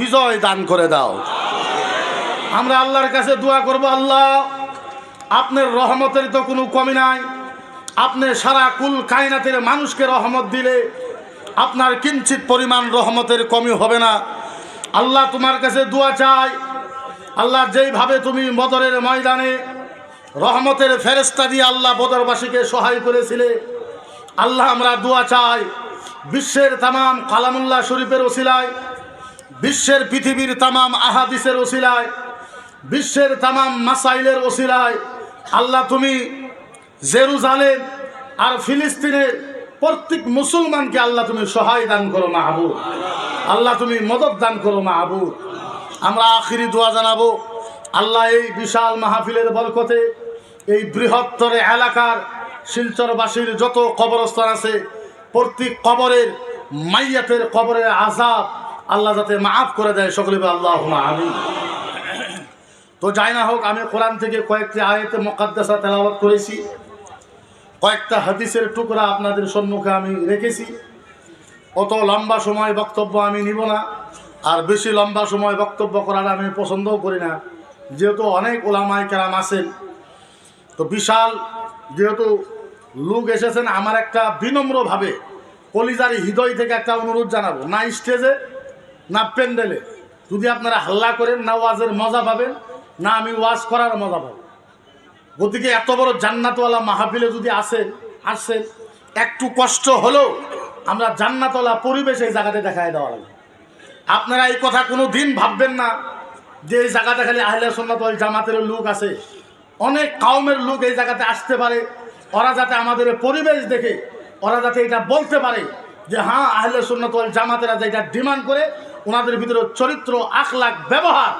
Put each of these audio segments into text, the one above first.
বিজয় দান করে দাও। আমরা আল্লাহর কাছে দোয়া করব, আল্লাহ, আপনার রহমতের তো কোনো কমি নাই। আপনি সারা কুল কায়নাতের মানুষকে রহমত দিলে আপনার কিঞ্চিত পরিমাণ রহমতের কমি হবে না। আল্লাহ তোমার কাছে দোয়া চাই। আল্লাহ, যেইভাবে তুমি বদরের ময়দানে রহমতের ফেরেস্তা দিয়ে আল্লাহ বদরবাসীকে সহায় করেছিলে, আল্লাহ, আমরা দোয়া চাই। বিশ্বের তামাম কালামুল্লাহ শরীফের ওসিলায় বিশ্বের পৃথিবীর তামাম আহাদিসের ওসিলায়, বিশ্বের তামাম মাসাইলের ওসিলায়, আল্লাহ তুমি জেরুজালেম আর ফিলিস্তিনের প্রত্যেক মুসলমানকে আল্লাহ তুমি সহায় দান করো মাহবুব। আল্লাহ তুমি মদত দান করো মাহবুব। আমরা আখিরি দোয়া জানাব, আল্লাহ এই বিশাল মাহফিলের বরকতে এই বৃহত্তর এলাকার শিলচরবাসীর যত কবরস্থান আছে, প্রত্যেক কবরের মাইয়াতের কবরের আজাব আল্লাহ যাতে মাফ করে দেয়, সকলে আল্লাহ আমি তো যাই না হোক, আমি কোরআন থেকে কয়েকটি আয়তে মকাদ্দাসা তেলাওয়াত করেছি। কয়েকটা হাদিসের টুকরা আপনাদের সম্মুখে আমি রেখেছি। অত লম্বা সময় বক্তব্য আমি নিব না, আর বেশি লম্বা সময় বক্তব্য করার আমি পছন্দও করি না। যেহেতু অনেক ওলামাই কেরাম আছেন, তো বিশাল যেহেতু লোক এসেছেন, আমার একটা বিনম্রভাবে কলিজারি হৃদয় থেকে একটা অনুরোধ জানাব। না স্টেজে না প্যান্ডেলে। যদি আপনারা হাল্লা করেন, না ওয়াজের মজা পাবেন, না আমি ওয়াজ করার মজা পাবো। গতিকে এত বড় জান্নাতওয়ালা মাহফিলে যদি আসেন আসছেন একটু কষ্ট হলেও আমরা জান্নাতওয়ালা পরিবেশ এই জায়গাতে দেখায় দেওয়া লাগবে আপনারা এই কথা কোনো দিন ভাববেন না যে এই জায়গাটা খালি আহলে সন্ন্যত ওয়াল জামাতের লোক আছে। অনেক কাউমের লোক এই জায়গাতে আসতে পারে। ওরা যাতে আমাদের পরিবেশ দেখে, ওরা যাতে এটা বলতে পারে যে হ্যাঁ আহলে সন্ন্যত ওয়াল জামাতেরা যেটা ডিমান্ড করে ওনাদের ভিতরে চরিত্র, আখলাখ, ব্যবহার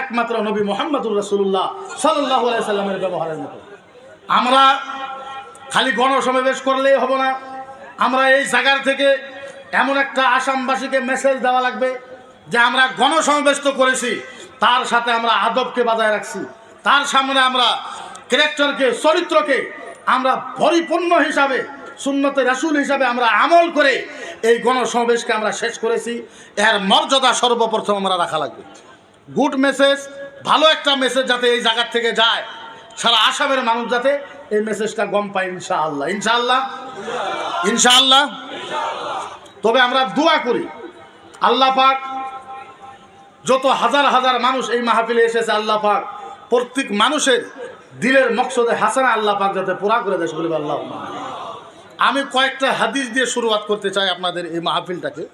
একমাত্র নবী মোহাম্মদুর রসুল্লাহ সাল্লাহ সাল্লামের ব্যবহারের মতো। আমরা খালি গণসমাবেশ করলেই হব না। আমরা এই জায়গার থেকে এমন একটা আসামবাসীকে মেসেজ দেওয়া লাগবে যে আমরা গণসমাবেশ তো করেছি, তার সাথে আমরা আদবকে বজায় রাখছি। তার সামনে আমরা ক্যারেক্টারকে চরিত্রকে আমরা পরিপূর্ণ হিসাবে সুন্নতে রাসুল হিসাবে আমরা আমল করে এই গণসমাবেশকে আমরা শেষ করেছি। এর মর্যাদা সর্বপ্রথম আমরা রাখা লাগবে। গুড মেসেজ ভালো একটা মেসেজ যাতে এই জায়গার থেকে যায়। সারা আসামের মানুষ যাতে এই মেসেজটা গম পায়, ইনশাআল্লাহ। ইনশাআল্লাহ? ইনশাআল্লাহ? তবে আমরা দোয়া করি, আল্লাহ পাক যত হাজার হাজার মানুষ এই মাহফিলে এসেছে, আল্লাহ পাক প্রত্যেক মানুষের দিলের মকসদে হাসানা আল্লাহ পাক যাতে পুরা করে দেয় বলি আল্লাহ আমি কয়েকটা হাদিস দিয়ে শুরুয়াত করতে চাই আপনাদের এই মাহফিলটাকে।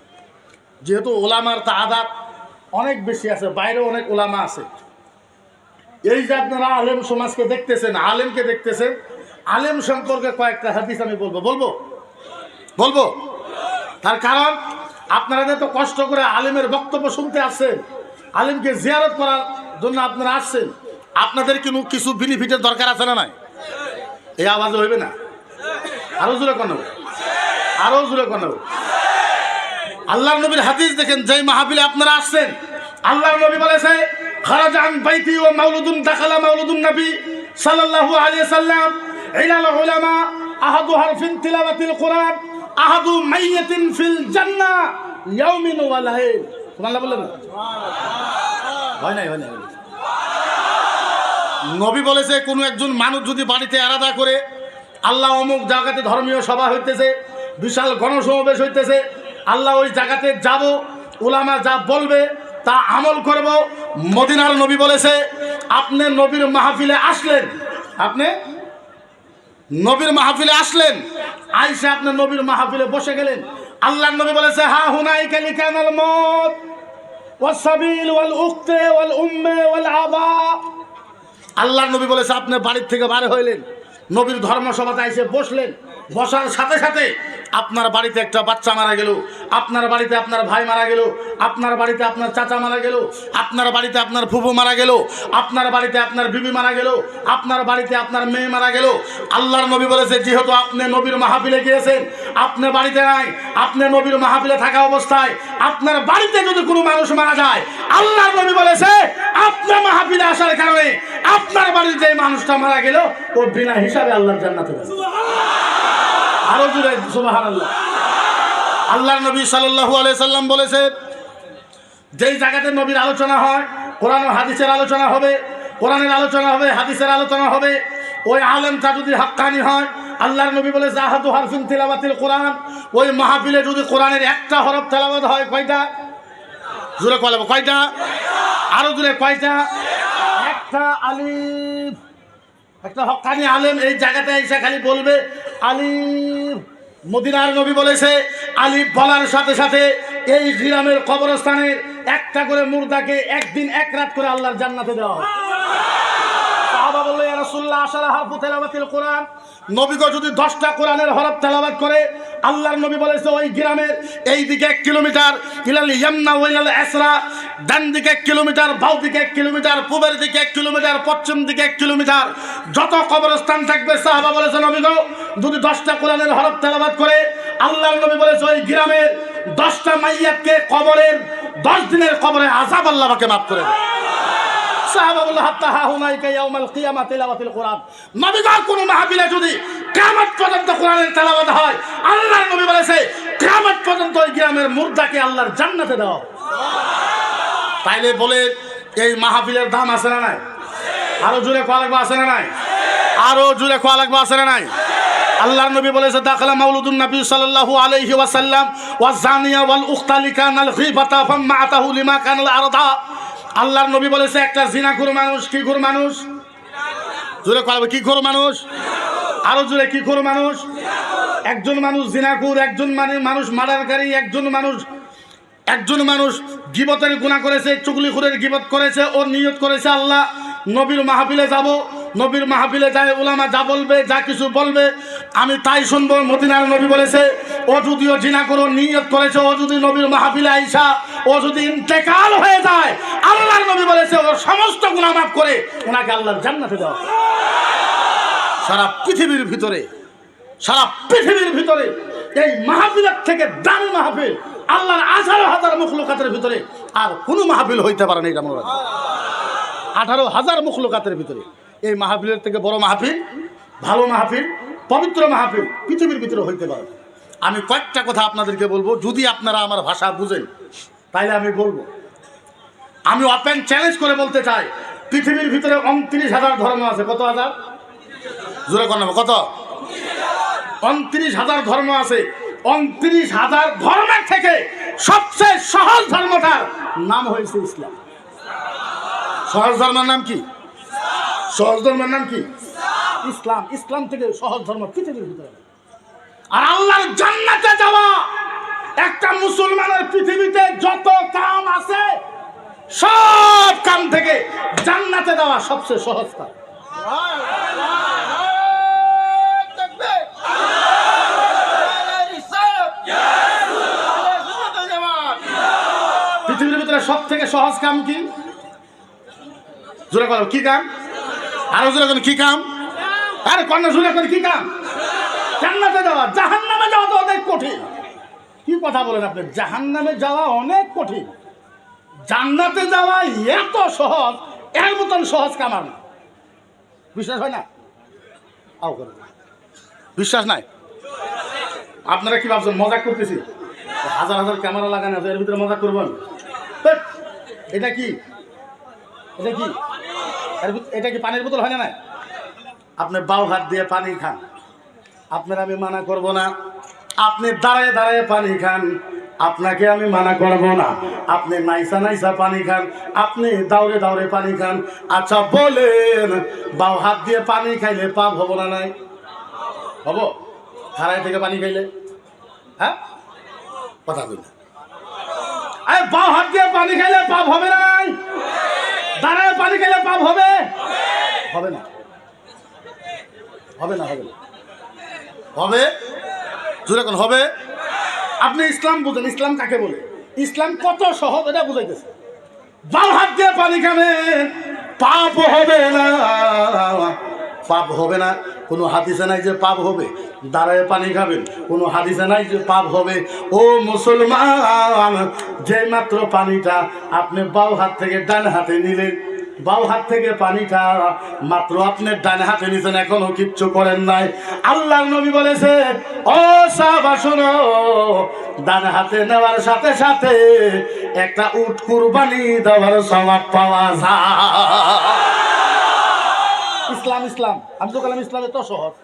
যেহেতু ওলামার তাদাত অনেক বেশি আছে, বাইরেও অনেক ওলামা আছে। এই যে আপনারা আলেম সমাজকে দেখতেছেন, আলেমকে দেখতেছেন, আলেম সম্পর্কে কয়েকটা হাদিস আমি বলব। বলব? বলব? তার কারণ, আপনারা তো কষ্ট করে আলেমের বক্তব্য শুনতে আসছেন, আলেমকে জিয়ারত করার জন্য আপনারা আসছেন, আপনাদের কিন্তু কিছু বেনিফিটের দরকার আছে না নাই? এই আওয়াজ হইবে না? আরও জোরে কেন আরও জোরে কেন আল্লাহ নবীর হাদিস দেখেন, যেই মাহফিলে আপনারা আসছেন, আল্লাহ নবী বলেছে, খারাজান বাইতি ও মাউলুদুন দাখালা মাউলুদুন নবী সাল্লাল্লাহু আলাইহি সাল্লাম ইলাল উলামা আহাদু হারফিন তিলাওয়াতিল কোরআন, আহাদু মাইয়াতিন ফিল জান্নাহ ইয়াউমিন ওয়া লাইল। সুবহানাল্লাহ বললেন না? হয় নাই হয় নাই নবী বলেছে, কোনো একজন মানুষ যদি বাড়িতে আলাদা করে আল্লাহ অমুক জায়গাতে ধর্মীয় সভা হইতেছে, বিশাল গণসমাবেশ হইতেছে, আল্লাহ ওই জায়গাতে যাব ওলামা যা বলবে তা আমল করব। মদিনার নবী বলেছে, আপনি নবীর মাহফিলে আসলেন। আপনি নবীর মাহফিলে আসলেন। আইসা আপনি নবীর মাহফিলে বসে গেলেন। আল্লাহ নবী বলেছে, হা হুনাই কালি কানাল মত ওয়াসাবিল ওয়াল উখতে, ওয়াল উম্মে, ওয়াল আবা। আল্লাহ নবী বলেছে, আপনি বাড়ির থেকে বার হইলেন। নবীর ধর্মসভাতে এসে বসলেন। বসার সাথে সাথে আপনার বাড়িতে একটা বাচ্চা মারা গেল, আপনার বাড়িতে আপনার ভাই মারা গেল, আপনার বাড়িতে আপনার চাচা মারা গেল, আপনার বাড়িতে আপনার ফুফু মারা গেল, আপনার বাড়িতে আপনার বিবি মারা গেল, আপনার বাড়িতে আপনার মেয়ে মারা গেল। আল্লাহর নবী বলেছে, যেহেতু আপনি নবীর মাহাবিলে গিয়েছেন, আপনি বাড়িতে নাই, আপনি নবীর মাহাবিলে থাকা অবস্থায় আপনার বাড়িতে যদি কোনো মানুষ মারা যায়, আল্লাহর নবী বলেছে আপনার মাহাবিলে আসার কারণে আপনার বাড়ির যে মানুষটা মারা গেল, ও বিনা হিসাবে আল্লাহর জান্নাতে আরও জুড়ে সুবাহান আল্লাহ আল্লাহ নবী সাল্লাল্লাহু আলাইহি সাল্লাম বলেছে, যেই জায়গাতে নবীর আলোচনা হয়, কোরআন হাদিসের আলোচনা হবে, কোরআনের আলোচনা হবে, হাদিসের আলোচনা হবে, ওই আলেমটা যদি হাক্কানি হয়, আল্লাহর নবী বলে জাহাদু হারফিন তেলাবাতিল কোরআন ওই মাহফিলে যদি কোরআনের একটা হরফ তেলাবাত হয়, কয়টা? জোরে কয়টা? আরও জোরে, কয়টা? একটা আলিফ। একটা হকানি আলেম এই জায়গাতে এসে খালি বলবে আলিফ মদিনার নবী বলেছে আলিফ বলার সাথে সাথে এই গ্রামের কবরস্থানের একটা করে মুর্দাকে একদিন এক রাত করে আল্লাহর জান্নাতে দেওয়া হয় সাহাবা বলল কোরআন। যদি দশটা হরফ করে, আল্লাহর নবী বলেছে, ওই গ্রামের এই দিকে এক কিলোমিটার ডান দিকে এক কিলোমিটার বাউ দিকে এক কিলোমিটার, পূবের দিকে এক কিলোমিটার, পশ্চিম দিকে এক কিলোমিটার। যত কবরস্থান থাকবে, সাহাবা বলেছে নবীগো যদি দশটা কোরআনের হরফ তেলাবাদ করে, আল্লাহর নবী বলেছে, ওই গ্রামের দশটা মাইয়াতকে কবরের, দশ দিনের কবরে আজাব আল্লাহ আমাকে মাফ করে দেয় সাহাবা বলল হাত্তা হা হুনাইকা ইয়াউমাল কিয়ামা তিলাওয়াতিল কোরআন। নবীগণ কোন মাহফিলে যদি হয় নবী বলেছে, কিয়ামত পর্যন্ত ওই গ্রামের মুর্দাকে আল্লাহর জান্নাতে দাও। তাইলে বলে, এই মাহফিলের দাম আছে না নাই? আরও জুড়ে কোয়া লাগবে আছে না নাই? আরও জুড়ে কোয়া লাগবে আছে না নাই? আল্লাহর নবী বলেছে, দাখলা মাউলুদুন নবী সাল্লাল্লাহু আলাইহি ওয়াসাল্লাম, ওয়া জানিয়া ওয়াল উখতালি কানাল গীবাতা ফাম্মা আতাহু লিমা কানাল আরদা। আল্লাহর নবী বলেছে, একটা জিনাকুর মানুষ, কি ঘুর মানুষ? জোরে কলবে কি ঘুর মানুষ? আরও জোরে, কি ঘুর মানুষ? একজন মানুষ জিনাকুর একজন মানে মানুষ মার্ডারকারী একজন মানুষ একজন মানুষ গিবতের গুণা করেছে চুগলি খুরের গিবত করেছে, ওর নিয়ত করেছে আল্লাহ, নবীর মাহফিলে যাব, নবীর মাহফিলে যায় ওলামা যা বলবে, যা কিছু বলবে, আমি তাই শুনব, মদিনার নবী বলেছে, ও যদিও জিনা করো নিয়ত করেছে, ও যদি নবীর মাহফিলে আইসা, ও যদি ইন্তেকাল হয়ে যায়, আল্লাহর নবী বলেছে ওর সমস্ত গুণা মাফ করে, ওনাকে আল্লাহর জান্নাতে দেওয়া সারা পৃথিবীর ভিতরে, সারা পৃথিবীর ভিতরে এই মাহফিলের থেকে দামি মাহফিল আল্লাহর আঠারো হাজার মুখলুকাতের ভিতরে আর কোনো মাহফিল হইতে পারে না এটা মনে রাখবেন। আঠারো হাজার মুখলুকাতের ভিতরে। এই মাহফিলের থেকে বড় মাহফিল, ভালো মাহফিল, পবিত্র মাহফিল পৃথিবীর ভিতরে হইতে পারে। আমি কয়েকটা কথা আপনাদেরকে বলব, যদি আপনারা আমার ভাষা বুঝেন, তাইলে আমি বলব। আমি ওপেন চ্যালেঞ্জ করে বলতে চাই, পৃথিবীর ভিতরে উনত্রিশ হাজার ধর্ম আছে। কত হাজার? জোরে কর কত? উনত্রিশ হাজার ধর্ম আছে। উনত্রিশ হাজার ধর্মের থেকে সবচেয়ে সহজ ধর্মটার নাম হয়েছে ইসলাম। সহজ ধর্মের নাম কি? সহজ ধর্মের নাম কি? ইসলাম। ইসলাম থেকে সহজ ধর্ম পৃথিবীর ভিতরে। আর আল্লাহর জান্নাতে যাওয়া একটা মুসলমানের পৃথিবীতে যত কাম আছে, সব কাম থেকে জান্নাতে যাওয়া সবচেয়ে সহজ কাম পৃথিবীর ভিতরে সব থেকে সহজ কাম কি? জোরে করো কি কাম? আরও জোরে করো কি কাম? আরে কন্যা, জোরে করে কি কাম? জান্নাতে যাওয়া, জাহান্নামে যাওয়া তো অনেক কঠিন। কি কথা বলেন আপনি? জাহান্নামে যাওয়া অনেক কঠিন। জান্নাতে যাওয়া এত সহজ, এর মতন সহজ কামার না। বিশ্বাস হয় না? আও করে। বিশ্বাস নাই? আপনারা কি ভাবছেন মজা করতেছি? হাজার হাজার ক্যামেরা লাগানো এর ভিতরে মজা করবেন? এটা কি? এটা কি? এটা কি পানির বোতল হয় না আপনি বাউ হাত দিয়ে পানি খান। আপনার আমি মানা করব না। আপনি দাঁড়ায় দাঁড়ায় পানি খান। আপনাকে আমি মানা করব না। আপনি নাইসা নাইসা পানি খান। আপনি দাউরে দাউরে পানি খান। আচ্ছা বলেন বাউ হাত দিয়ে পানি খাইলে পাপ হব না নাই? হব? খাড়াই থেকে পানি খাইলে? হ্যাঁ? কথা না আরে বাউ হাত দিয়ে পানি খাইলে পাপ হবে নাই দাঁড়ায় পানি খাইলে পাপ হবে। হবে না। হবে না হবে না। হবে? জোরে কোন হবে? আপনি ইসলাম বুঝেন ইসলাম কাকে বলে? ইসলাম কত সহজ এটা বুঝাইতেছে। বাম হাত দিয়ে পানি খাবেন পাপ হবে না। পাপ হবে না। কোনো হাদিসে নাই যে পাপ হবে, দাঁড়ায় পানি খাবেন। কোনো হাদিসে নাই যে পাপ হবে। ও মুসলমান যে মাত্র পানিটা আপনি বাউ হাত থেকে ডান হাতে নিলেন বাউ হাত থেকে পানিটা মাত্র আপনি ডান হাতে নিছেন, এখনও কিচ্ছু করেন নাই। আল্লাহ নবী বলেছে, ও সাহাবা, শোনো, ডান হাতে নেওয়ার সাথে সাথে একটা উট কুরবানি দেওয়ার স্বভাব পাওয়া যায়। ইসলাম ইসলাম আমি তো বললাম ইসলামে তো সহজ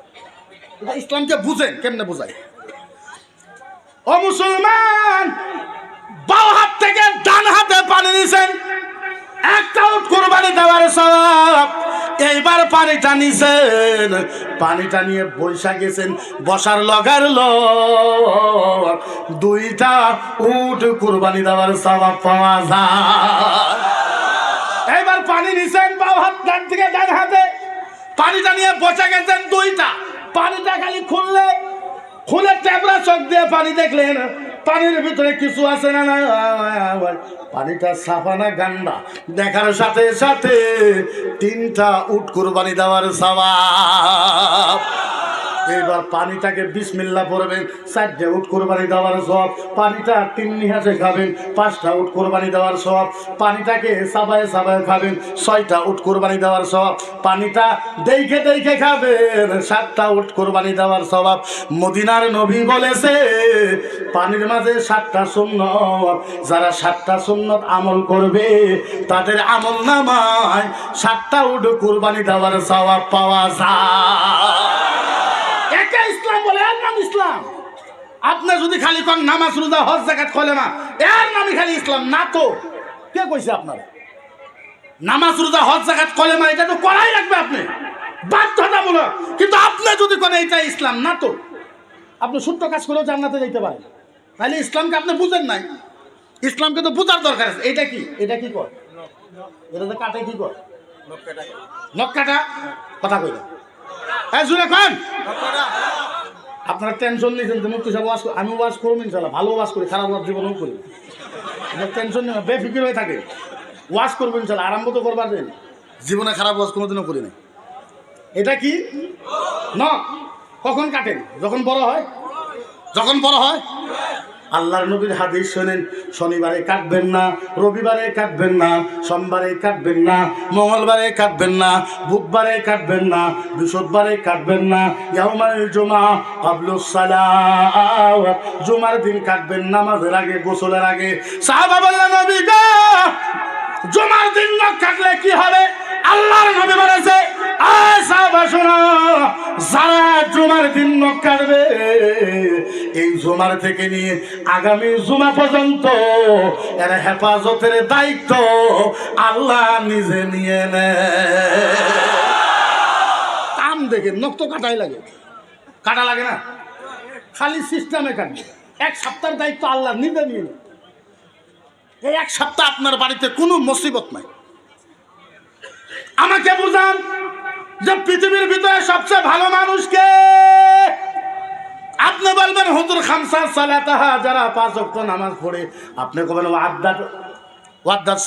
ইসলামকে বুঝেন কেমনে বুঝাই ও মুসলমান বাও হাত থেকে ডান হাতে পানি নিছেন, একটা উট কোরবানি দেওয়ার সব। এইবার বৈশা গেছেন বসার লগার লোক। দুইটা উট কোরবানি দেওয়ার স্বভাব পাওয়া যায়। এবার পানি নিছেন বাও হাত ডান থেকে পানিটা নিয়ে বসে গেছেন দুইটা। পানিটা খালি খুললে, খুলে ট্যাবলা চোখ দিয়ে পানি দেখলেন। পানির ভিতরে কিছু আছে না না পানিটা সাফা না গান্ডা দেখার সাথে সাথে তিনটা উট কুরবানি দেওয়ার সবাব এবার পানিটাকে বিসমিল্লা পড়বেন, চারটে উট কোরবানি দেওয়ার সব পানিটা তিন নিহাসে খাবেন, পাঁচটা উট কোরবানি দেওয়ার সব পানিটাকে সাবায় সাবায় খাবেন, ছয়টা উট কোরবানি দেওয়ার সব পানিটা দেখে দেখে খাবেন, সাতটা উট কোরবানি দেওয়ার স্বভাব মদিনার নবী বলেছে, পানির মাঝে সাতটা সুন্নত, যারা সাতটা সুন্নত আমল করবে, তাদের আমল নামায় সাতটা উট কোরবানি দেওয়ার স্বভাব পাওয়া যায় একা ইসলাম বলে এর নাম ইসলাম আপনি যদি খালি কন নামাজ রোজা হজ জাকাত খলে না এর নামই খালি ইসলাম না তো। কে কইছে আপনার? নামাজ রোজা হজ জাকাত খলে না এটা তো করাই রাখবে আপনি। বাধ্যতামূলক। কিন্তু আপনি যদি কোন এটা ইসলাম না তো। আপনি ছোট্ট কাজ করেও জান্নাতে যেতে পারেন। তাহলে ইসলামকে আপনি বুঝেন নাই। ইসলামকে তো বুঝার দরকার আছে। এটা কি? এটা কি কর? এটা তো কাটে কি কর? নখ কাটা। কথা কইলা হ্যাঁ জুড়ে খান আপনারা টেনশন নিয়েছেন যে মুক্তি সাহেব ওয়াশ আমি ওয়াশ করব ইনশাল্লাহ ভালো ওয়াশ করি খারাপ ওয়াশ জীবনেও করি আপনার টেনশন নেই বেফিকির হয়ে থাকে। ওয়াশ করব ইনশাল্লাহ আরম্ভ তো করবার দিন। জীবনে খারাপ ওয়াজ কোনোদিনও করি না এটা কি? ন কখন কাটেন? যখন বড় হয়? যখন বড় হয়? আল্লাহর নবীর হাদিস শোনেন, শনিবারে কাটবেন না, রবিবারে কাটবেন না, সোমবারে কাটবেন না, মঙ্গলবারে কাটবেন না, বুধবারে কাটবেন না, বৃহস্পতিবারে কাটবেন না, ইয়াউমাল জুমা সালাত জুমার দিন কাটবেন নামাজের আগে, গোসলের আগে। সাহাবা বললেন, নবী জুমার দিন না কাটলে কি হবে? আল্লাহর নবী বলেছে যারা জুমার দিন কাটবে, এই জুমার থেকে নিয়ে আগামী জুমা পর্যন্ত এর হেফাজতের দায়িত্ব আল্লাহ নিজে নিয়ে কাম দেখে নখ তো কাটাই লাগে। কাটা লাগে না? খালি সিস্টেমে কাটবে এক সপ্তাহের দায়িত্ব আল্লাহ নিজে নিয়ে নেয়। এই এক সপ্তাহ আপনার বাড়িতে কোনো মুসিবত নাই। আমাকে বুঝান যে পৃথিবীর ভিতরে সবচেয়ে ভালো মানুষকে আপনি বলবেন, হুজুর খামসা সালাতাহা যারা পাঁচ ওয়াক্ত নামাজ পড়ে। আপনি কবেন আদাত ওয়াদ্দার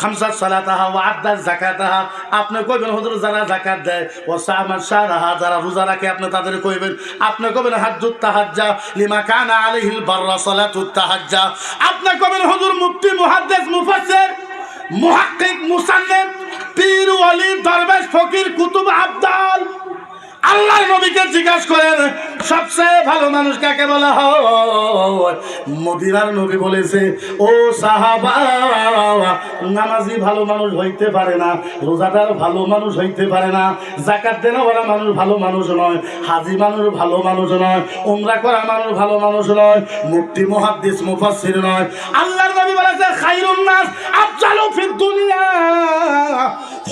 খামসার সালাতাহা ও আদার জাকাতাহা আপনি কইবেন, হুজুর যারা জাকাত দেয়, ও সামার সারাহা, যারা রোজা রাখে, আপনি তাদের কইবেন। আপনি কবেন, হাজ্জুত তাহাজ্জা লিমা কানা আলাইহিল বাররা সালাতুত তাহাজ্জা। আপনি কবেন, হুজুর মুফতি, মুহাদ্দিস, মুফাসসির মুহাক্কিক, মুসান্নিফ, পীর ওলি দরবেশ, ফকির, কুতুব আবদাল। আল্লাহর নবীকে জিজ্ঞাসা করেন, সবচেয়ে ভালো মানুষ কাকে বলা হয়? মদিনার নবী বলেছে, ও সাহাবা, নামাজি ভালো মানুষ হইতে পারে না, রোজাদার ভালো মানুষ হইতে পারে না জাকাত দেওয়া মানুষ ভালো মানুষ নয়, হাজি মানুষ ভালো মানুষ নয়, উমরা করা মানুষ ভালো মানুষ নয় মুক্তি মুহাদ্দিস, মুফাসসির নয়। বলেছে খাইরুন নাস, আফজালু ফিদ দুনিয়া।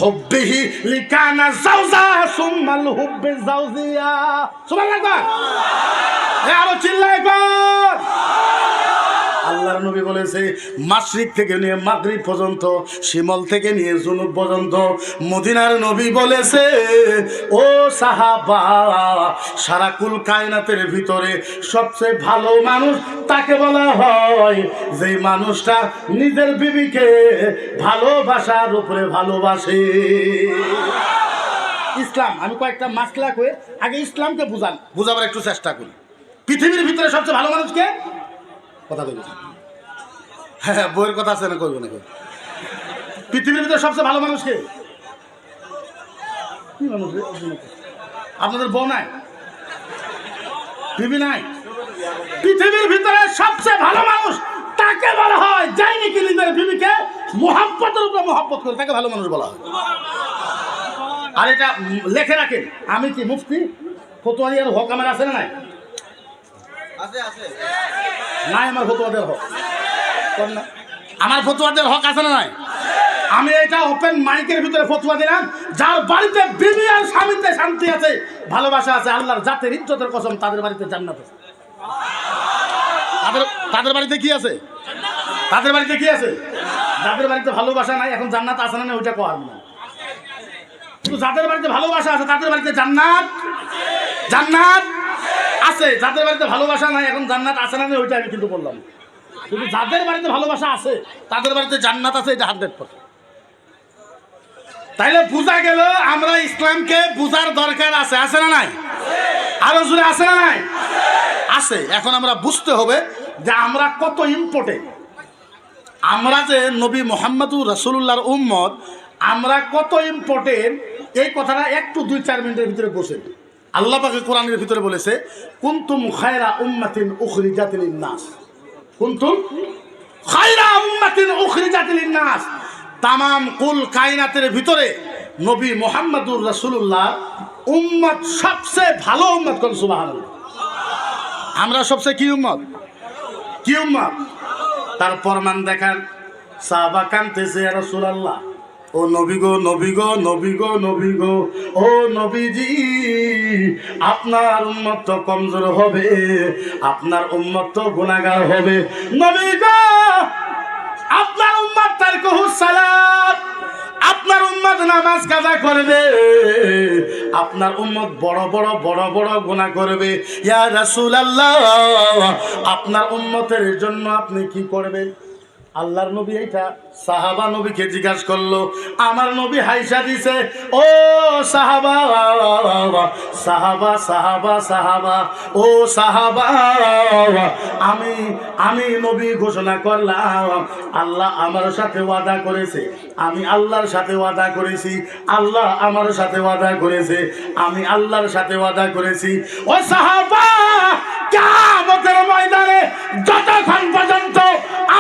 হুববিহি লিকানা জাওজা সুম্মাল হুব্বি জাওজিয়া সুবহানাল্লাহ আরও চিল্লাই কর আল্লাহর নবী বলেছে, মাশরিক থেকে নিয়ে মাগরিব পর্যন্ত, শিমল থেকে নিয়ে জুনুব পর্যন্ত। মদিনার নবী বলেছে, ও সাহাবা সারাকুল কায়নাতের ভিতরে সবচেয়ে ভালো মানুষ তাকে বলা হয় যে মানুষটা নিজের বিবিকে ভালোবাসার উপরে ভালোবাসে। ইসলাম, আমি কয়েকটা মাসলা কয়ে আগে ইসলামকে বুঝান, বুঝাবার একটু চেষ্টা করি। পৃথিবীর ভিতরে সবচেয়ে ভালো মানুষকে কথা কইব হ্যাঁ বইয়ের কথা আছে না করব না পৃথিবীর ভিতরে সবচেয়ে ভালো মানুষকে কি? মানুষ রে? আপনাদের বউ নাই? বিবি নাই? পৃথিবীর ভিতরে সবচেয়ে ভালো মানুষ তাকে বলা হয় যাই নাকি নিজের বিবিকে মোহাব্বতের উপরে মোহাব্বত করে তাকে ভালো মানুষ বলা হয়। আর এটা লেখে রাখেন আমি কি মুফতি? ফতোয়ারিয়ার হক আমার আছে না নাই? নাই আমার ফতোয়াদের হক। আমার ফতোয়াদের হক আছে না নাই? আমি এটা ওপেন মাইকের ভিতরে ফতুয়া দিলাম, যার বাড়িতে বিবি আর স্বামীতে শান্তি আছে, ভালোবাসা আছে, আল্লাহর জাতের ইজ্জতের কসম তাদের বাড়িতে জান্নাত আছে। তাদের তাদের বাড়িতে কি আছে? তাদের বাড়িতে কি আছে? যাদের বাড়িতে ভালোবাসা নাই, এখন জান্নাত আছে না ওইটা কোয়ার না কিন্তু যাদের বাড়িতে ভালোবাসা আছে, তাদের বাড়িতে জান্নাত জান্নাত আছে। যাদের বাড়িতে ভালোবাসা নাই, এখন জান্নাত আছে না ওইটা আমি কিন্তু বললাম। কিন্তু যাদের বাড়িতে ভালোবাসা আছে, তাদের বাড়িতে জান্নাত আছে, এটা হান্ড্রেড পার্সেন্ট তাইলে বোঝা গেল, আমরা ইসলামকে বুঝার দরকার আছে। আছে না নাই? আরও জোরে আছে না নাই? আছে। এখন আমরা বুঝতে হবে যে আমরা কত ইম্পর্টেন্ট আমরা যে নবী মোহাম্মদুর রসুল্লাহর উম্মদ আমরা কত ইম্পর্টেন্ট এই কথাটা একটু দুই, চার মিনিটের ভিতরে বসে। আল্লাহ পাকে কোরআনের ভিতরে বলেছে, কুন্তুম খায়রা উম্মাতিন উখরিজাতিল নাস কুন্তুম? খায়রা উম্মাতিন উখরিজাতিল নাস তামাম কুল কায়নাতের ভিতরে নবী মোহাম্মদুর রসুল্লাহ উম্মত সবচেয়ে ভালো উম্মত কোন সুবহানাল্লাহ। আমরা সবচেয়ে কি উম্মত? কি উম্মত? তার প্রমাণ দেখান। সাহাবা কানতেছে রসুলাল্লাহ। ও নবী গো নবী গো নবী গো নবী গো, ও নবীজি, আপনার উম্মত তো কমজোর হবে, আপনার উম্মত তো গুণাগার হবে। নবী গো, আপনার উম্মত তার কহু সালাত, আপনার উম্মত নামাজ কাজা করবে, আপনার উম্মত বড় বড় বড় বড় গুনাহ করবে। ইয়া রাসূলুল্লাহ, আপনার উম্মতের জন্য আপনি কি করবেন? আল্লাহর নবী এইটা সাহাবা নবীকে জিজ্ঞাসা করল, আমার নবী হাইসা দিছে? ও সাহাবা সাহাবা সাহাবা সাহাবা, ও সাহাবা, আমি আমি নবী ঘোষণা করলাম, আল্লাহ আমার সাথে ওয়াদা করেছে, আমি আল্লাহর সাথে ওয়াদা করেছি, আল্লাহ আমার সাথে ওয়াদা করেছে, আমি আল্লাহর সাথে ওয়াদা করেছি। ও সাহাবা, কিয়ামতের ময়দানে যতক্ষণ পর্যন্ত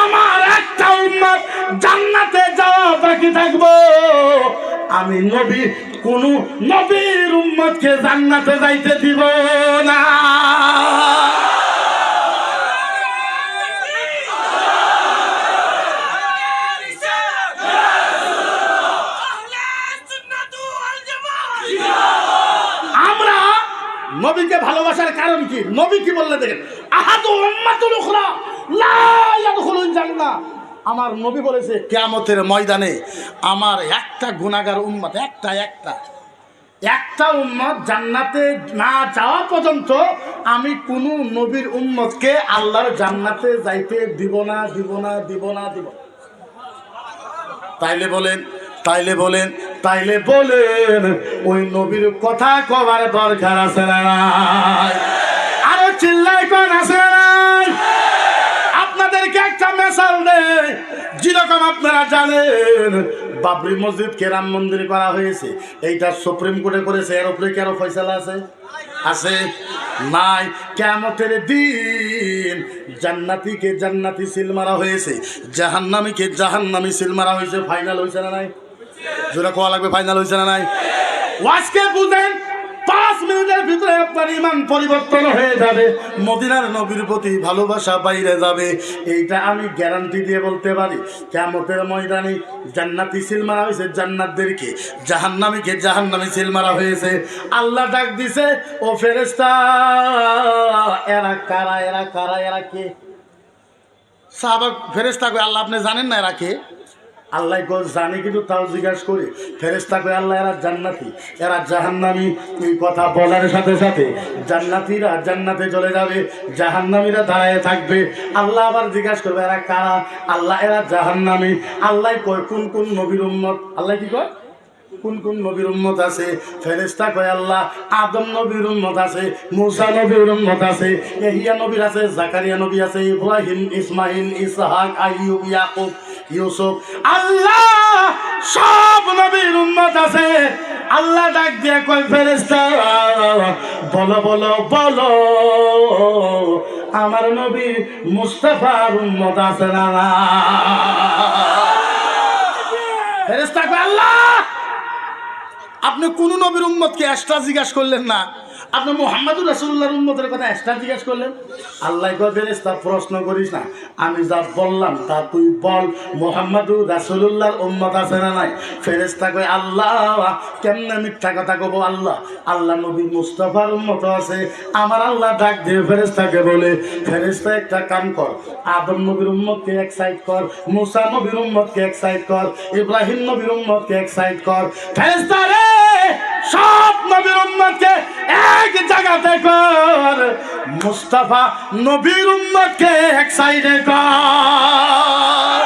আমার একটা উম্মত জান্নাতে যাওয়া বাকি থাকব। আমি নবী, কোন নবীর উম্মতকে জান্নাতে যাইতে দিব না। আমরা নবীকে ভালোবাসার কারণ কি? নবী কি বললে দেখেন? আহাদু উম্মাতুল উখরা, লা জান্নাহ আমার নবী বলেছে, কিয়ামতের ময়দানে আমার একটা গুনাহগার উম্মত, একটা একটা। একটা উম্মত জান্নাতে না যাওয়া পর্যন্ত আমি কোনো নবীর উম্মতকে আল্লাহর জান্নাতে যাইতে দিব না দিব না দিব না, দিব তাইলে বলেন তাইলে বলেন তাইলে বলেন, ওই নবীর কথা কবার দরকার আছে না আরও চিল্লাই কোন আছে? মেসাল দেয় যেরকম আপনারা জানেন, বাবরি মসজিদকে রাম মন্দির করা হয়েছে। এইটা সুপ্রিম কোর্টে করেছে, এর উপরে কি আরও ফয়সালা আছে? আছে? নাই। কেমতের দিন জান্নাতিকে জান্নাতি সিল মারা হয়েছে। জাহান্নামীকে জাহান্নামী সিল মারা হয়েছে। ফাইনাল হয়েছে না নাই? জোরে কোয়া লাগবে ফাইনাল হয়েছে না নাই? ওয়াজকে বুঝেন পাঁচ মিনিটের ভিতরে আপনার ইমান পরিবর্তন হয়ে যাবে, মদিনার নবীর প্রতি ভালোবাসা বাইরে যাবে। এইটা আমি গ্যারান্টি দিয়ে বলতে পারি কেমতের ময়দানে জান্নাতি সিল মারা হয়েছে জান্নাতদেরকে, জাহান্নামীকে জাহান্নামী সিল মারা হয়েছে। আল্লাহ ডাক দিছে, ও ফেরেস্তা এরা কারা এরা কারা, এরা কে? সাহাবা ফেরেস্তা আল্লাহ আপনি জানেন না এরা কে? আল্লাহ গো জানি কিন্তু তাও জিজ্ঞাসা করি ফেরেস্তা কই আল্লাহ, এরা জান্নাতি, এরা জাহান্নামি। এই কথা বলার সাথে সাথে জান্নাতিরা জান্নাতে চলে যাবে, জাহান্নামীরা দাঁড়ায় থাকবে। আল্লাহ আবার জিজ্ঞাসা করবে, এরা কারা? আল্লাহ, এরা জাহান্নামি। আল্লাহ কয়, কোন কোন নবীর উম্মত? আল্লাহ কি কয়? কোন কোন নবীর উম্মত আছে? ফেরেস্তা কয়, আল্লাহ, আদম নবীর উম্মত আছে, মুসা নবীর উম্মত আছে এহিয়া নবীর আছে, জাকারিয়া নবী আছে, ইব্রাহিম ইসমাইল ইসহাক, আইয়ুব, ইয়াকুব। ইউসুফ, আল্লাহ, সব নবীর উম্মত আছে। আল্লাহ ডাক দিয়ে কয় ফেরেস্তা বলো বলো বলো, আমার নবী মুস্তাফার উম্মত আছে না ফেরেস্তা আল্লাহ, আপনি কোন নবীর উম্মতকে এক্সট্রা জিজ্ঞাসা করলেন না? আপনি মোহাম্মদুর রাসুল্লাহর উম্মতের কথা এক্সট্রা জিজ্ঞাসা করলেন। আল্লাহ কয় ফেরেস্তা প্রশ্ন করিস না। আমি যা বললাম, তা তুই বল, মোহাম্মদুর রাসুল্লাহর উম্মত আছে না নাই? ফেরেস্তা কয়, আল্লাহ, কেমনে মিথ্যা কথা কব আল্লাহ? আল্লাহ নবী মুস্তফার উম্মত আছে। আমার আল্লাহ ডাক দিয়ে ফেরেস্তাকে বলে ফেরেস্তা একটা কাম কর, আদম নবীর উম্মতকে এক সাইড কর, মুসা নবীর উম্মতকে এক সাইড কর, ইব্রাহিম নবীর উম্মতকে এক সাইড কর। ফেরেস্তা রে! সব নবীর উম্মতকে এক জায়গাতে কর। মুস্তাফা নবীর উম্মতকে এক সাইডে কর।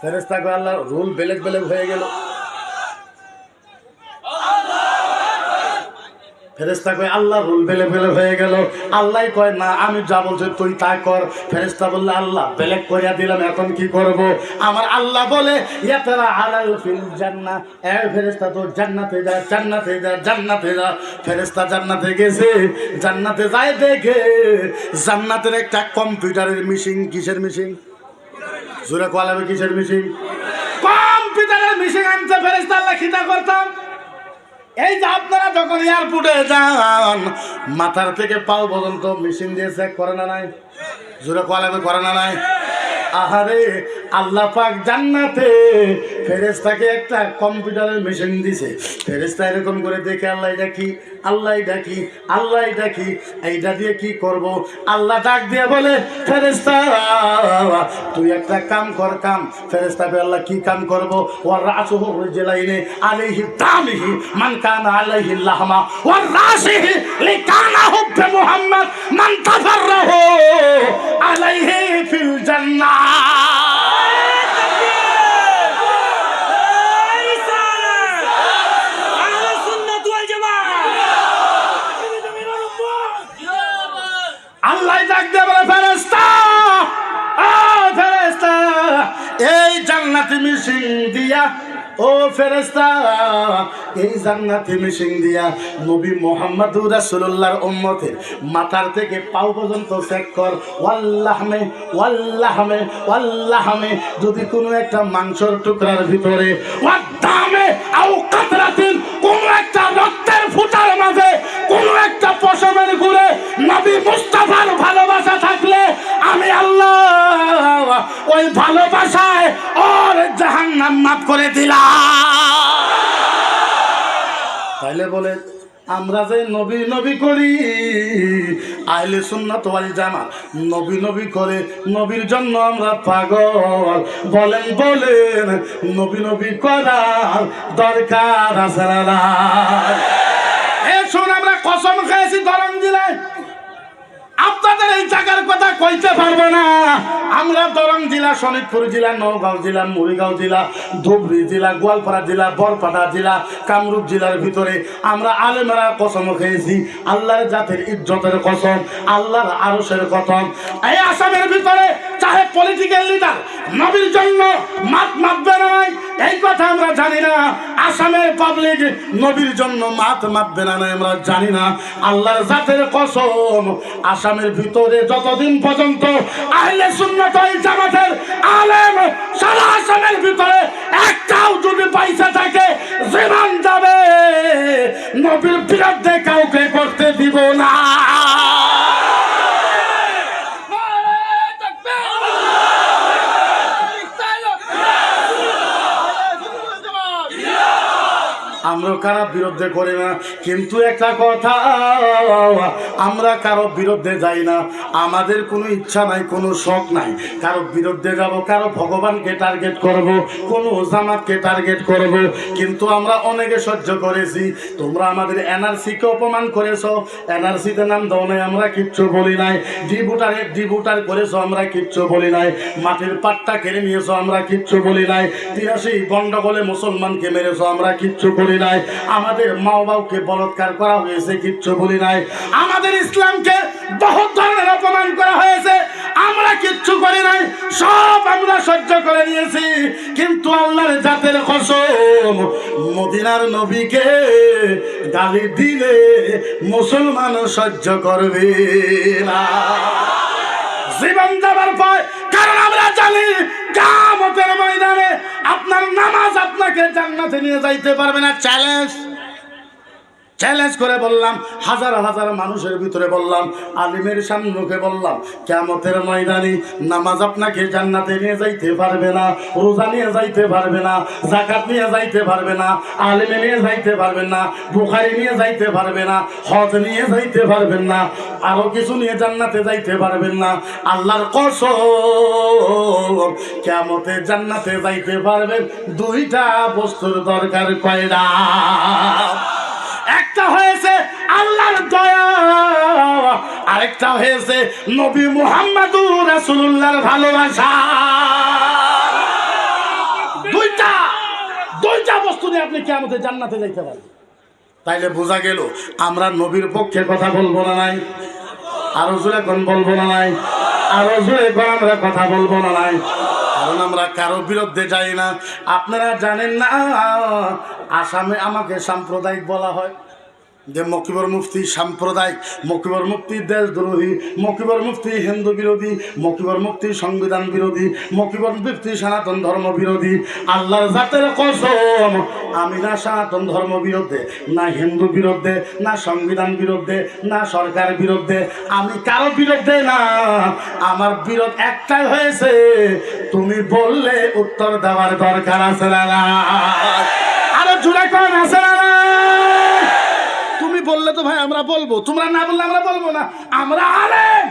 ফেরেস্তা আল্লাহ রুল বেলেগ বেলেগ হয়ে গেল। ফেরেস্তা কয়, আল্লাহ রুল বেলে বেলে হয়ে গেল। আল্লাহ কয়, না, আমি যা বলছি তুই তা কর। ফেরেস্তা বললে, আল্লাহ, বেলেগ করিয়া দিলাম, এখন কি করব? আমার আল্লাহ বলে, ইয়াতারা আলাল ফিল জান্না। এ ফেরেস্তা তো জান্নাতে যা জান্নাতে যা জান্নাতে যা। ফেরেস্তা জান্নাতে গেছে, জান্নাতে যায় দেখে, জান্নাতের একটা কম্পিউটারের মিশিং কিসের মিশিং জোরে কোয়ালাবে কিসের মিশিং কম্পিউটারের মিশিং আনতে ফেরেস্তা আল্লাহ খিতা করতাম। এই যে আপনারা যখন এয়ারপোর্টে যান, মাথার থেকে পাও পর্যন্ত মেশিন দিয়ে চেক করে না নাই? জোরে কলামে করে না নাই? আহারে, আল্লাহ পাক জান্নাতে ফেরেস্তাকে একটা কম্পিউটারের মেশিন দিছে। ফেরেস্তা এরকম করে দেখে আল্লাহ এটা কি আল্লাহ এটা কি আল্লাহ এটা কি এইটা দিয়ে কি করব? আল্লাহ ডাক দিয়ে বলে ফেরেস্তা তুই একটা কাম কর, কাম। ফেরেস্তা আল্লাহ কি কাম করব? ওর রাসুহু জেলাইনে আলাইহি দামিহি মান কানা আলাইহি লাহমা। ওর রাসিহি লিকানা হুব্বে মুহাম্মদ, মান তাফাররাহু আলাইহি ফিল জান্নাহ। বলে ফেরেস্তা ফেরেস্তা এই জান্নাতি মিশিং দিয়া, ও ফেরেস্তা এই জান্নাতি মিশিং দিয়া নবী মাথার থেকে পাও পর্যন্ত চেক কর। ওয়াল্লাহমে ওয়াল্লাহমে ওয়াল্লাহমে, যদি কোনো একটা মাংসর টুকরার ভিতরে, ওয়াদ্দামে কাতরাতিন কোনো একটা রক্তের ফুটার মাঝে কোনো একটা ঘুরে নবী মুস্তাফার ভালোবাসা থাকলে আমি আল্লাহ ওই ভালোবাসায় ওর জাহান্নাম মাফ করে দিলাম। তাইলে বলে, আমরা যে নবী নবী করি আইলে সুন্নাত ওয়াল জামাত, নবী নবী করে নবীর জন্য আমরা পাগল। বলেন বলেন, নবী নবী করার দরকার আছে না শোন, আমরা কসম খেয়েছি দরং জেলায় আপনাদের এই জায়গার কথা কইতে পারবে না। আমরা দরং জেলা শোনিতপুর জেলা, নওগাঁও জেলা মুড়িগাঁও জেলা, ধুবড়ি জেলা, গোয়ালপাড়া জেলা, বরপাড়া জেলা, কামরূপ জেলার ভিতরে আমরা আলেমেরা কসম খেয়েছি। আল্লাহর জাতির ইজ্জতের কসম, আল্লাহর আরসের কসম। এই আসামের ভিতরে চাহে পলিটিক্যাল লিডার নবীর জন্য মাত মাপবে নাই, এই কথা আমরা জানি না। আসামের পাবলিক নবীর জন্য মাত মাপবে না নাই, আমরা জানি না। আল্লাহর জাতের কসম, আসামের ভিতরে যতদিন পর্যন্ত আহলে সুন্নাত জামাতের আলেম সারা আসামের ভিতরে একটাও যদি পয়সা থাকে, জীবন যাবে। নবীর বিরুদ্ধে কাউকে করতে দিব না। আমরা কারও বিরুদ্ধে করি না। কিন্তু একটা কথা, আমরা কারও বিরুদ্ধে যাই না। আমাদের কোনো ইচ্ছা নাই, কোনো শখ নাই। কারও বিরুদ্ধে যাব, কারও ভগবানকে টার্গেট করব, কোনো জামাতকে টার্গেট করব। কিন্তু আমরা অনেকে সহ্য করেছি। তোমরা আমাদের এনআরসিকে অপমান করেছ। এনআরসিতে নাম দাও নাই, আমরা কিচ্ছু বলি নাই। ডিভোটারে ডিভোটার করেছ, আমরা কিচ্ছু বলি নাই। মাটির পাট্টা কেড়ে নিয়েছো, আমরা কিচ্ছু বলি নাই। তিরাশি গন্ডগোলে মুসলমানকে মেরেছো, আমরা কিচ্ছু বলি নাই। আমাদের মা বাবাকে বলৎকার করা হয়েছে, কিচ্ছু বলি নাই। আমাদের ইসলামকে বহুত ধরনের অপমান করা হয়েছে। আমরা কিচ্ছু করি নাই, সব আমরা সহ্য করে নিয়েছি। কিন্তু আল্লাহর জাতের কসম, মদিনার নবীকে গালি দিলে মুসলমান সহ্য করবে না। জীবন যাবার পর কারণ আমরা জানি কামতের ময়দানে আপনার নামাজ আপনাকে জান্নাতে নিয়ে যাইতে পারবে না। চ্যালেঞ্জ চ্যালেঞ্জ করে বললাম, হাজার হাজার মানুষের ভিতরে বললাম, আলিমের সামনে বললাম কেমতের ময়দানি নামাজ আপনাকে জান্নাতে নিয়ে যাইতে পারবে না, রোজা নিয়ে যাইতে পারবে না জাকাত নিয়ে যাইতে পারবে না, আলিমে নিয়ে যাইতে পারবেন না, বুখারি নিয়ে যাইতে পারবে না, হজ নিয়ে যাইতে পারবেন না, আরও কিছু নিয়ে জান্নাতে যাইতে পারবেন না, আল্লাহর কসম কেমতে জান্নাতে যাইতে পারবেন, দুইটা বস্তুর দরকার কয়টা একটা হয়েছে আল্লাহর দয়া। আরেকটা হয়েছে নবী মুহাম্মাদুর রাসূলুল্লাহর ভালোবাসা। দুইটা দুইটা বস্তু নিয়ে আপনি কেমতে জান্নাতে যাইতে পারবেন তাইলে বোঝা গেল আমরা নবীর পক্ষে কথা বলব না নাই? আরও জোরে কোন বলব না নাই? আরও জোরে কোন আমরা কথা বলব না নাই? কারণ আমরা কারও বিরুদ্ধে যাই না। আপনারা জানেন না, আসামে আমাকে সাম্প্রদায়িক বলা হয়। যে মকিবর মুফতি সাম্প্রদায়িক, মকিবর মুফতি দেশদ্রোহী মকিবর মুফতি হিন্দু বিরোধী, মকিবর মুফতি সংবিধান বিরোধী, মকিবর মুফতি সনাতন ধর্ম বিরোধী, আল্লাহর জাতের কসম, আমি না সনাতন ধর্ম বিরুদ্ধে, না হিন্দু বিরুদ্ধে, না সংবিধান বিরুদ্ধে, না সরকার বিরুদ্ধে, আমি কারও বিরুদ্ধে না, আমার বিরোধ একটাই হয়েছে, তুমি বললে উত্তর দেওয়ার দরকার আছে না? আরও জুড়ে করেন, আছে না বললে তো ভাই আমরা বলব। তোমরা না বললে আমরা বলব না। আমরা আলেম।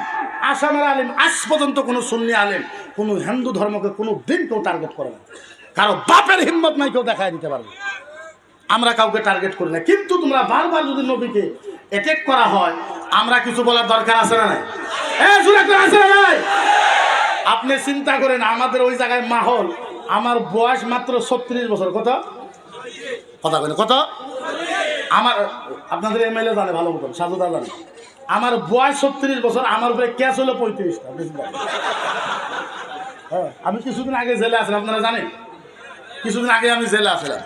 আসামের আলেম, আজ পর্যন্ত কোনো সুন্নি আলেম, কোনো হিন্দু ধর্মকে কোনো দিন কেউ টার্গেট করে না। কারও বাপের হিম্মত নাই কেউ দেখায় দিতে পারবে। আমরা কাউকে টার্গেট করি না। কিন্তু তোমরা বারবার যদি নবীকে অ্যাটেক করা হয়, আমরা কিছু বলার দরকার আছে না নাই? আপনি চিন্তা করেন, আমাদের ওই জায়গায় মাহল, আমার বয়স মাত্র ছত্রিশ বছর। কত? কথা কত? আমার আপনাদের এমএলএ জানে ভালো মতন সাজুদা জানে। আমার বয়স ছত্রিশ বছর আমার উপরে ক্যাশ হলো পঁয়ত্রিশটা হ্যাঁ আমি কিছুদিন আগে জেলে আসলাম আপনারা জানেন? কিছুদিন আগে আমি জেলে আসলাম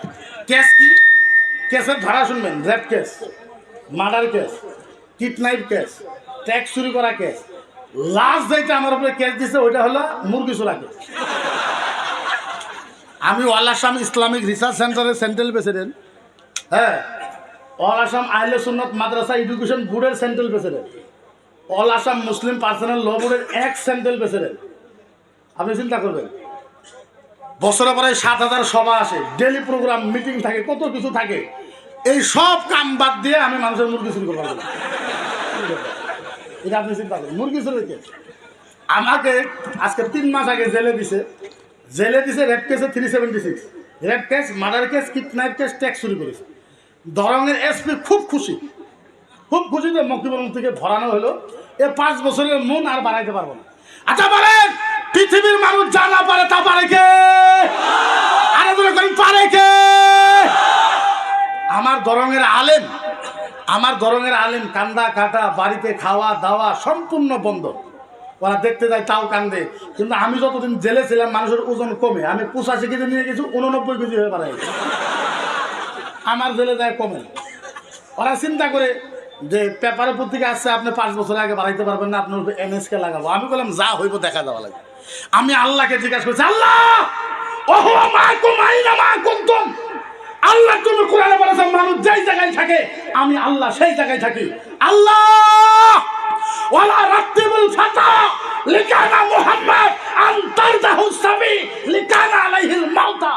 কেস কি? কেসের ধারা শুনবেন rape case murder case kidnap case tax চুরি করা কেস লাস্ট যেটা আমার উপরে কেস দিছে ওইটা হলো মুরগি চোরা কেস আমি ওয়াল আসাম ইসলামিক রিসার্চ সেন্টারের সেন্ট্রাল প্রেসিডেন্ট। হ্যাঁ অল আসাম আইলে সুন্নত মাদ্রাসা এডুকেশন বোর্ডের central president. All Assam Muslim personal law বোর্ডের এক সেন্ট্রাল প্রেসিডেন্ট। আপনি চিন্তা করবেন, বছরে পরে সাত হাজার সভা আসে ডেলি প্রোগ্রাম, মিটিং থাকে, কত কিছু থাকে। এই সব কাম বাদ দিয়ে আমি মানুষের মুরগি চুরি করব। এটা আপনি চিন্তা করেন মুরগি চুরি আমাকে আজকে তিন মাস আগে জেলে দিছে। জেলে দিছে, রেপ কেসে three seventy six rape case, murder case, kidnap case, tax চুরি করেছে। দরঙের এসপি খুব খুশি। খুব খুশি যে মকিবল থেকে ভরানো হলো। এ পাঁচ বছরের মন আর বাড়াইতে পারব না। আচ্ছা বলেন, পৃথিবীর মানুষ যা না পারে তা পারে কে? আরে পারে কে? আমার দরঙের আলেম, আমার দরঙের আলেম কান্দা, কাটা, বাড়িতে খাওয়া, দাওয়া সম্পূর্ণ বন্ধ। ওরা দেখতে যায়, তাও কান্দে। কিন্তু আমি যতদিন জেলে ছিলাম, মানুষের ওজন কমে। আমি পঁচাশি কেজি নিয়ে গেছি, উননব্বই কেজি হয়ে পারে আমার জেলে যায় কমে ওরা চিন্তা করে যে পেপারের পত্রিকা আসছে, আপনি পাঁচ বছর আগে বাড়াইতে পারবেন না, আপনার এনএসকে লাগাবো। আমি বললাম, যা হইব দেখা যাওয়া লাগে আমি আল্লাহকে জিজ্ঞাসা করছি, আল্লাহ! ওহো, মা কুমাই না মা কুন্তম? আল্লাহ তুমি কোরআনে বলেছেন মানুষ যেই জায়গায় থাকে, আমি আল্লাহ সেই জায়গায় থাকি। আল্লাহ! ওয়ালা রাত্তিবুল ফাতা লিকানা মুহাম্মদ আনতারদাহু সাবি লিকানা আলাইহিল মাউতা।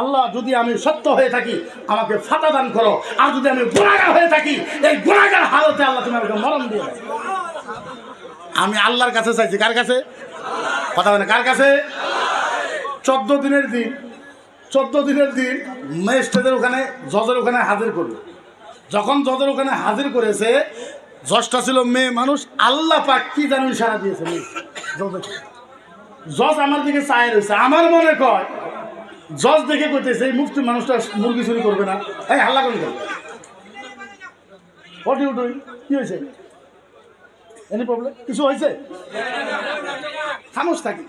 আল্লাহ, যদি আমি সত্য হয়ে থাকি, আমাকে ফাতা দান করো। আর যদি আমি গুণাগার হয়ে থাকি, এই গুণাগার হালতে আল্লাহ তুমি আমাকে মরণ দিয়ে আমি আল্লাহর কাছে চাইছি, কার কাছে? কথা বলে কার কাছে? চোদ্দ দিনের দিন, চোদ্দ দিনের দিন ম্যাজিস্ট্রেটের ওখানে, জজের ওখানে হাজির করল যখন জজের ওখানে হাজির করেছে, জজটা ছিল মেয়ে মানুষ, আল্লাহ পাক কি জানো ইশারা দিয়েছে জজ আমার দিকে চায় রয়েছে। আমার মনে কয় জজ দেখে কইতেছে, এই মুফতি মানুষটা মুরগি চুরি করবে না। এই, হাল্লা করে দেবে হোয়াট ইউ কি হয়েছে এনি প্রবলেম কিছু হয়েছে খামোশ থাকি।